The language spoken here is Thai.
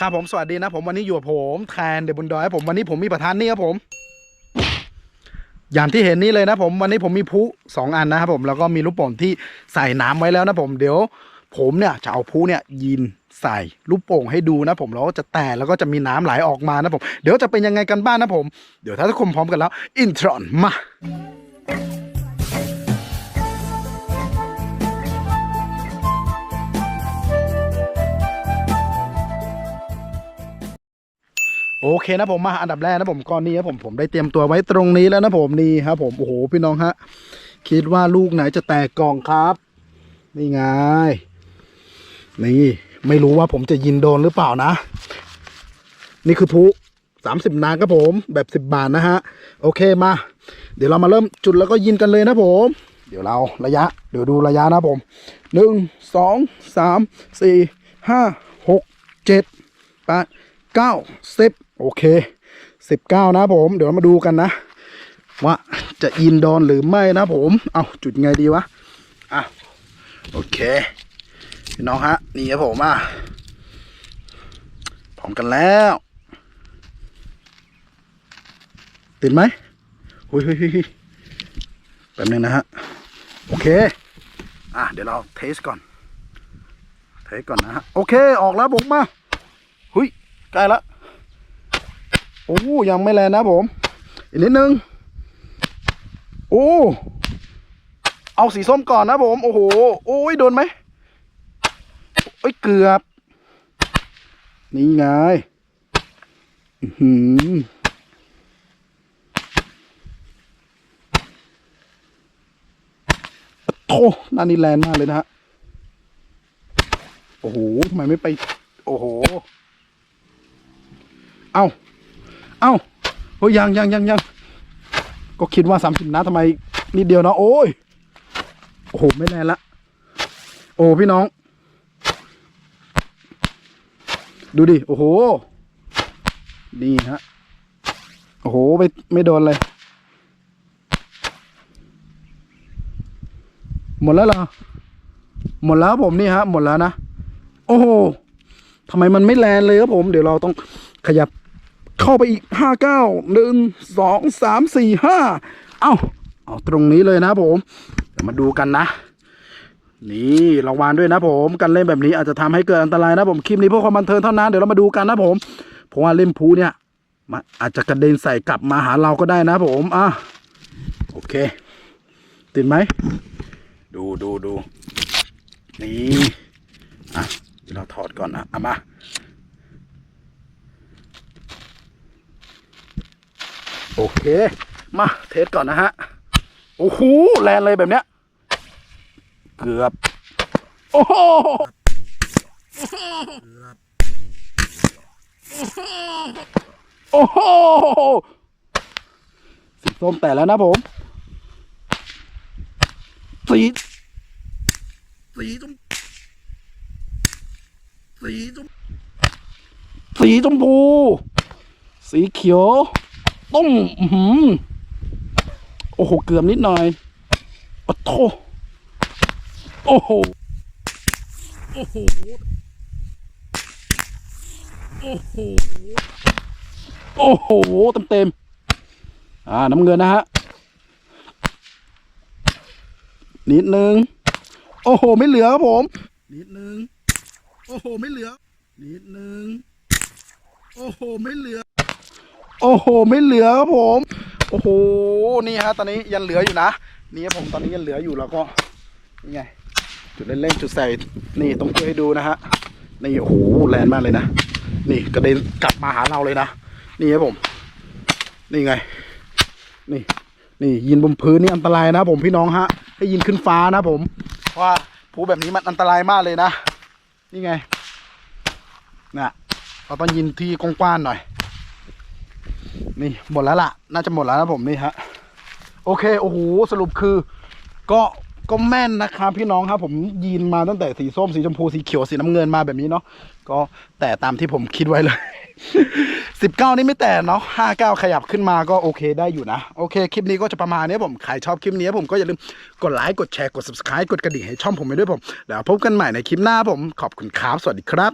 ครับผมสวัสดีนะผมวันนี้อยู่กับผมแทนเดบุนดอยครับผมวันนี้ผมมีประธานนี่ครับผม อย่างที่เห็นนี่เลยนะผมวันนี้ผมมีพุสองอันนะครับผมแล้วก็มีลูกโป่งที่ใส่น้ำไว้แล้วนะผมเดี๋ยวผมเนี่ยจะเอาพุเนี่ยยินใส่ลูกโป่งให้ดูนะผมแล้วก็จะแตกแล้วก็จะมีน้ำไหลออกมานะผม เดี๋ยวจะเป็นยังไงกันบ้างนะผม เดี๋ยวถ้าทุกคนพร้อมกันแล้ว อินทรอนมา โอเคนะผมมาอันดับแรกนะผมก้อนนี้ครับผมผมได้เตรียมตัวไว้ตรงนี้แล้วนะผมนี่ครับผมโอ้โหพี่น้องฮะคิดว่าลูกไหนจะแตกกล่องครับ นี่ไงนี่ไม่รู้ว่าผมจะยินโดนหรือเปล่านะ นี่คือพุสามสิบนานครับผมแบบสิบบาทนะฮะโอเคมา เดี๋ยวเรามาเริ่มจุดแล้วก็ยินกันเลยนะผม เดี๋ยวเราระยะ เดี๋ยวดูระยะนะผมหนึ่งสองสามสี่ห้าหกเจ็ดแปดเก้าสิบ โอเคสิบเก้านะผม เดี๋ยวมาดูกันนะ ว่าจะยินโดนหรือไม่นะผม เอาจุดไงดีวะ อะ โอเคน้องฮะ นี่ครับผมอะพร้อมกันแล้ว ตื่นไหมหุยหุยหุยหุยแป๊บนึงนะฮะ โอเค อะ เดี๋ยวเราเทสก่อน เทสก่อนนะฮะ โอเค ออกแล้วผมมา หุยใกล้ละ โอ้ยังไม่แรงนะผม อีกนิดนึง โอ้ เอาสีส้มก่อนนะผม โอ้โห โอ้ยโดนไหมโอ้ยเกือบ นี่ไงอือหือโธ่น้านี้แรงมากเลยนะฮะ โอ้โหทำไมไม่ไป โอ้โห เอ้า เอ้าโอ้ยยังยังยังยังก็คิดว่าสามสิบนัดทำไมนิดเดียวเนาะโอ้ยโอ้โหไม่แรงละโอ้พี่น้อง ดูดิโอ้โหนี่ฮะโอ้โหไม่ไม่โดนเลย หมดแล้วเหรอหมดแล้วผมนี่ฮะหมดแล้วนะโอ้โหทำไมมันไม่แลนเลยครับผม เดี๋ยวเราต้องขยับ เข้าไปอีกห้าเก้าหนึ่งสองสามสี่ห้าเอ้าเอาตรงนี้เลยนะผมเดี๋ยวมาดูกันนะ นี่ระวังด้วยนะผมการเล่นแบบนี้อาจจะทำให้เกิดอันตรายนะผมคลิปนี้เพื่อความบันเทิงเท่านั้นเดี๋ยวเรามาดูกันนะผมเพราะว่าเล่นพูเนี่ยมันอาจจะกระเด็นใส่กลับมาหาเราก็ได้นะผมอะโอเค ติดไหม ดูดูดูนี่อะเดี๋ยวเราถอดก่อนนะเอามา โอเค มาเทสก่อนนะฮะ โอ้โหแรงเลยแบบเนี้ย เกือบ โอ้โหโอ้โหสีส้มแต่แล้วนะผมสีสีชมสีชมสีชมพูสีเขียว ต้มอื้อหืมโอ้โห เกือบนิดหน่อยโอ้โถโอ้โห โอ้โห โอ้โห โอ้โห เต็มเต็มอ่า น้ำเงินนะฮะ นิดนึง โอ้โห ไม่เหลือครับผม นิดนึง โอ้โห ไม่เหลือ นิดนึง โอ้โห ไม่เหลือ อ้โห ไม่เหลือครับผม โอ้โห นี่ฮะ ตอนนี้ยังเหลืออยู่นะ นี่ครับผม ตอนนี้ยังเหลืออยู่แล้วก็ นี่ไง จุดเล่นๆ จุดใส่ นี่ต้องช่วยให้ดูนะฮะ นี่โอ้โห แรงมากเลยนะ นี่กระเด็นกลับมาหาเราเลยนะ นี่ครับผม นี่ไง นี่ นี่ยินบนพื้นนี่อันตรายนะผมพี่น้องฮะ ให้ยินขึ้นฟ้านะผมเพราะว่าภูแบบนี้มันอันตรายมากเลยนะ นี่ไงนะเราต้องยินที่กว้างๆหน่อย นี่หมดแล้วล่ะ น่าจะหมดแล้วนะผมนี่ฮะ โอเค โอ้โห สรุปคือ ก็ก็แม่นนะครับพี่น้องครับผมยินมาตั้งแต่สีส้มสีชมพูสีเขียวสีน้ำเงินมาแบบนี้เนาะก็แต่ตามที่ผมคิดไว้เลยสิบเก้านี่ไม่แต่เนาะห้าเก้าขยับขึ้นมาก็โอเคได้อยู่นะ โอเค คลิปนี้ก็จะประมาณนี้ผมใครชอบคลิปนี้ผมก็อย่าลืมกดไลค์กดแชร์กด subscribe กดกระดิ่งให้ช่องผมไปด้วยผม แล้วพบกันใหม่ในคลิปหน้าผมขอบคุณครับสวัสดีครับ